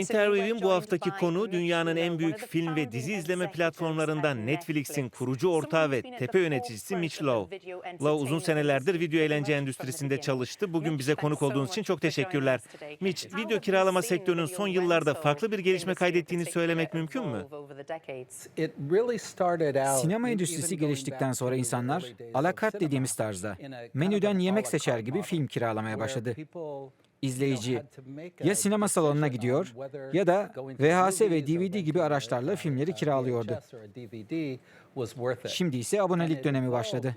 Interview'in bu haftaki konu dünyanın en büyük film ve dizi izleme platformlarından Netflix'in kurucu ortağı ve tepe yöneticisi Mitch Lowe. Lowe uzun senelerdir video eğlence endüstrisinde çalıştı. Bugün bize konuk olduğunuz için çok teşekkürler. Mitch, video kiralama sektörünün son yıllarda farklı bir gelişme kaydettiğini söylemek mümkün mü? Sinema endüstrisi geliştikten sonra insanlar alakart dediğimiz tarzda menüden yemek seçer gibi film kiralamaya başladı. İzleyici ya sinema salonuna gidiyor ya da VHS ve DVD gibi araçlarla filmleri kiralıyordu. Şimdi ise abonelik dönemi başladı.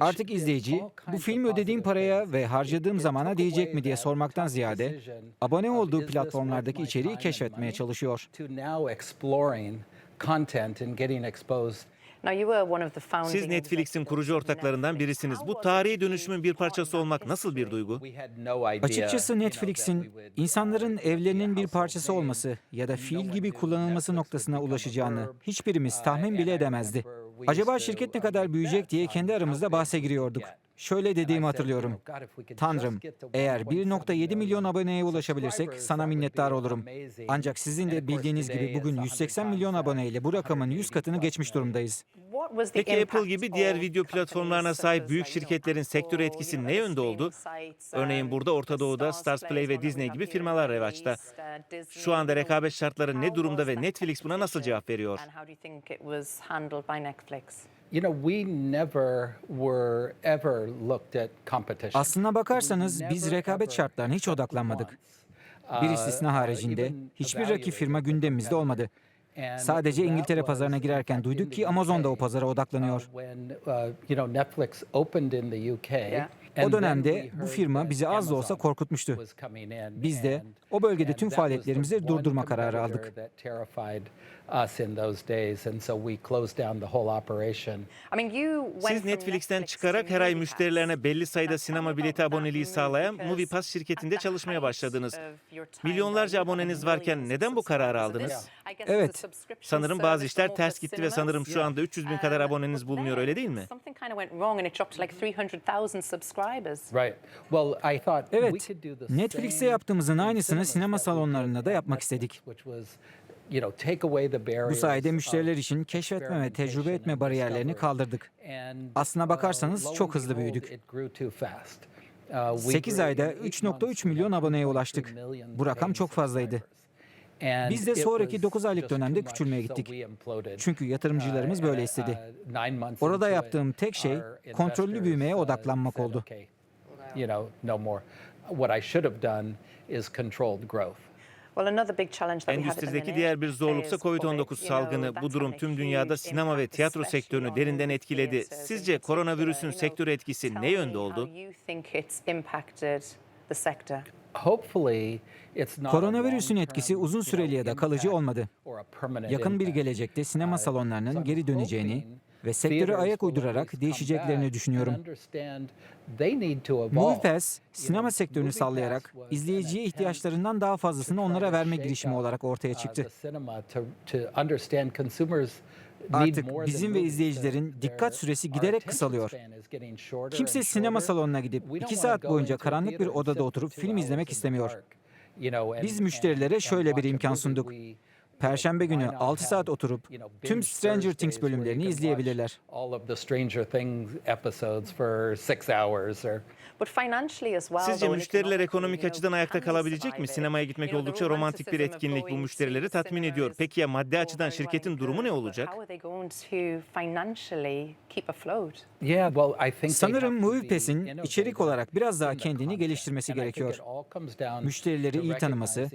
Artık izleyici bu film ödediğim paraya ve harcadığım zamana değecek mi diye sormaktan ziyade abone olduğu platformlardaki içeriği keşfetmeye çalışıyor. Siz Netflix'in kurucu ortaklarından birisiniz. Bu tarihi dönüşümün bir parçası olmak nasıl bir duygu? Açıkçası Netflix'in insanların evlerinin bir parçası olması ya da fiil gibi kullanılması noktasına ulaşacağını hiçbirimiz tahmin bile edemezdi. Acaba şirket ne kadar büyüyecek diye kendi aramızda bahse giriyorduk. Şöyle dediğimi hatırlıyorum. Tanrım, eğer 1.7 milyon aboneye ulaşabilirsek sana minnettar olurum. Ancak sizin de bildiğiniz gibi bugün 180 milyon aboneyle bu rakamın 100 katını geçmiş durumdayız. Peki Apple gibi diğer video platformlarına sahip büyük şirketlerin sektöre etkisi ne yönde oldu? Örneğin burada Orta Doğu'da Stars Play ve Disney gibi firmalar revaçta. Şu anda rekabet şartları ne durumda ve Netflix buna nasıl cevap veriyor? Aslına bakarsanız biz rekabet şartlarına hiç odaklanmadık. Bir Uh, istisna haricinde hiçbir rakip firma gündemimizde olmadı. Sadece İngiltere pazarına girerken duyduk ki Amazon da o pazara odaklanıyor. Uh, UK. O dönemde bu firma bizi az da olsa korkutmuştu. Biz de o bölgede tüm faaliyetlerimizi durdurma kararı aldık. Us in those days, and so we closed down the whole operation. Siz Netflix'ten çıkarak her ay müşterilerine belli sayıda sinema bileti aboneliği sağlayan MoviePass şirketinde çalışmaya başladınız. Milyonlarca aboneniz varken neden bu kararı aldınız? Evet. Sanırım bazı işler ters gitti ve sanırım şu anda 300 bin kadar aboneniz bulunuyor öyle değil mi? Right. Well, I thought we Evet, same yaptığımızın aynısını sinema salonlarında da yapmak istedik. Which was, you know, take away the Bu sayede müşteriler için keşfetme ve tecrübe etme bariyerlerini kaldırdık. Aslına uh, bakarsanız çok hızlı büyüdük. it grew too fast. Uh, we 8 grew ayda in eight 3.3 months, milyon aboneye 2.2 ulaştık. Bu rakam çok fazlaydı. Biz de sonraki was 9 aylık dönemde küçülmeye gittik. Çünkü yatırımcılarımız Uh, böyle uh, istedi. Orada yaptığım tek şey kontrollü büyümeye uh, odaklanmak oldu. "Okay, You know, no more. What I should have done is controlled growth. Endüstrideki diğer bir zorluksa COVID-19 salgını. Bu durum tüm dünyada sinema ve tiyatro sektörünü derinden etkiledi. Sizce koronavirüsün sektörü etkisi ne yönde oldu? Hopefully, it's not a Koronavirüsün etkisi uzun süreli ya da kalıcı olmadı. Yakın bir gelecekte sinema salonlarının geri döneceğini ve sektöre ayak uydurarak değişeceklerini düşünüyorum. MoviePass, sinema sektörünü sallayarak izleyiciye ihtiyaçlarından daha fazlasını onlara verme girişimi olarak ortaya uh, çıktı. Artık bizim ve izleyicilerin dikkat süresi giderek kısalıyor. Kimse sinema salonuna gidip We don't 2 wanna saat boyunca karanlık bir odada oturup film izlemek istemiyor. Biz müşterilere şöyle bir imkan sunduk. Perşembe günü why not 6 saat oturup tüm Stranger Things bölümlerini izleyebilirler. Sizce müşteriler ekonomik açıdan ayakta kalabilecek mi? Sinemaya gitmek oldukça romantik bir etkinlik bu müşterileri tatmin ediyor. Peki ya maddi açıdan şirketin durumu ne olacak? Yeah, well, I think they Sanırım MoviePass'in içerik olarak biraz daha kendini geliştirmesi gerekiyor. Müşterileri iyi tanıması,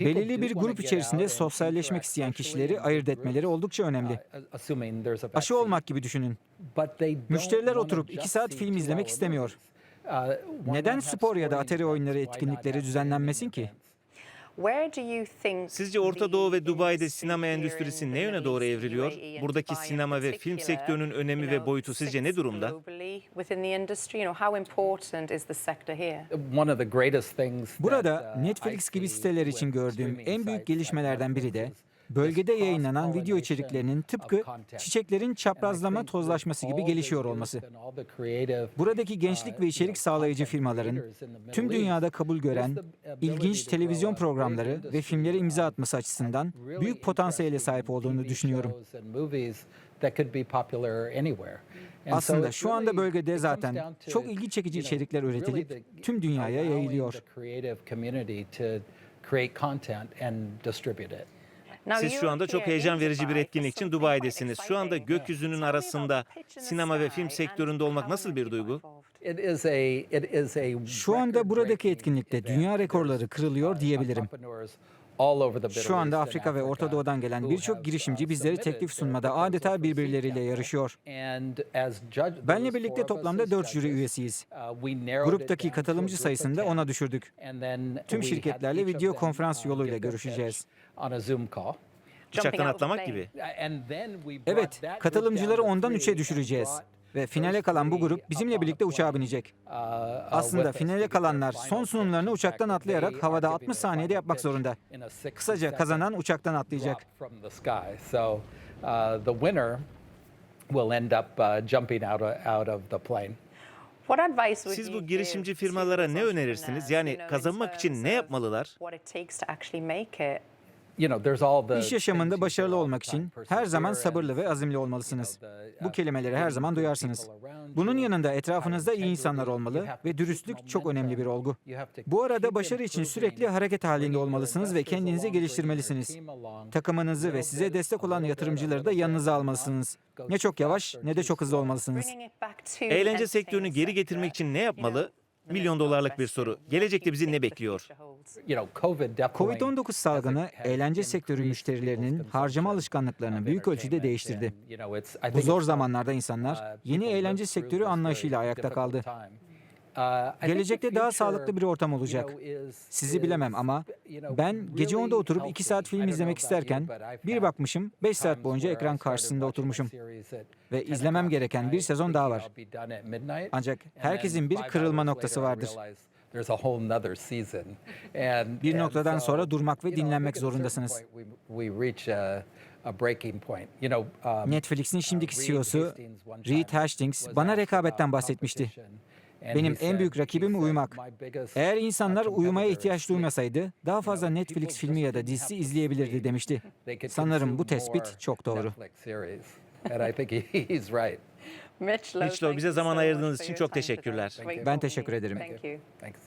belirli bir grup içerisinde sosyalleşmek isteyen kişileri ayırt etmeleri oldukça önemli. uh, a Aşı olmak gibi düşünün. Müşteriler oturup iki saat film izlemek istemiyor. Uh, Neden spor ya da atari oyunları etkinlikleri düzenlenmesin ki? Sizce Orta Doğu ve Dubai'de sinema endüstrisi ne yöne doğru evriliyor? Buradaki sinema ve film sektörünün önemi ve boyutu sizce ne durumda? Burada uh, Netflix gibi siteler için gördüğüm en büyük gelişmelerden biri de bölgede yayınlanan video içeriklerinin tıpkı çiçeklerin çaprazlama tozlaşması gibi gelişiyor olması. Buradaki gençlik uh, ve içerik sağlayıcı firmaların tüm dünyada kabul gören ilginç televizyon programları ve filmlere imza of atması açısından büyük potansiyele sahip olduğunu düşünüyorum. Aslında şu anda bölgede zaten çok ilgi çekici içerikler üretilip tüm dünyaya yayılıyor. Siz şu anda çok heyecan verici bir etkinlik için Dubai'desiniz. Şu anda gökyüzünün arasında sinema ve film sektöründe olmak nasıl bir duygu? Şu anda buradaki etkinlikte dünya rekorları kırılıyor uh, diyebilirim. Şu anda Afrika ve Orta Doğu'dan gelen birçok uh, girişimci bizleri submitted teklif sunmada adeta birbirleriyle capital. yarışıyor. Benle birlikte toplamda 4 jüri üyesiyiz. uh, Gruptaki katılımcı sayısını da 10. ona düşürdük. Tüm şirketlerle video konferans uh, yoluyla görüşeceğiz. Pitch On a Zoom call. Uçaktan atlamak gibi. And then we brought Evet, katılımcıları ondan üçe and düşüreceğiz. Ve finale kalan bu grup bizimle birlikte uçağa binecek. uh, Aslında finale kalanlar son sunumlarını uçaktan atlayarak havada giving 60 their saniyede yapmak zorunda. in a 60 Kısaca kazanan uçaktan atlayacak. uh, uh. Siz bu girişimci firmalara ne önerirsiniz? Yani kazanmak için ne yapmalılar? You know, there's all the İş yaşamında başarılı olmak için her zaman sabırlı ve azimli olmalısınız. the, Bu uh, kelimeleri her zaman duyarsınız. Bunun yanında etrafınızda iyi insanlar olmalı ve dürüstlük çok önemli bir olgu. Bu arada başarı için sürekli hareket halinde olmalısınız ve kendinizi geliştirmelisiniz. Takımınızı ve size destek olan yatırımcıları da yanınıza almalısınız. Ne çok yavaş ne de çok hızlı olmalısınız. Eğlence sektörünü geri getirmek için ne yapmalı? Milyon dolarlık bir soru. Gelecekte bizi ne bekliyor? You know, COVID definitely Covid-19 salgını eğlence sektörü müşterilerinin harcama alışkanlıklarını büyük ölçüde değiştirdi. Bu zor it's zamanlarda uh, insanlar yeni people eğlence sektörü anlayışıyla ayakta kaldı. Gelecekte daha sağlıklı bir ortam olacak. Sizi bilemem ama ben gece really 10'da oturup 2 healthy. saat film izlemek isterken bir bakmışım 5 saat boyunca ekran karşısında oturmuşum. Ve 10 izlemem gereken bir sezon daha var. Ancak herkesin bir kırılma noktası vardır. Bir noktadan so, sonra durmak ve dinlenmek zorundasınız. um, Netflix'in şimdiki CEO'su Hastings time Reed Hastings was bana rekabetten bahsetmişti. Benim en büyük rakibim uyumak. "My biggest, Eğer insanlar uyumaya ihtiyaç sleep." duymasaydı daha fazla Netflix filmi ya da dizisi izleyebilirdi demişti. Sanırım bu tespit çok doğru. Mitch Lowe, bize zaman ayırdığınız için çok teşekkürler. Ben teşekkür ederim. Thanks.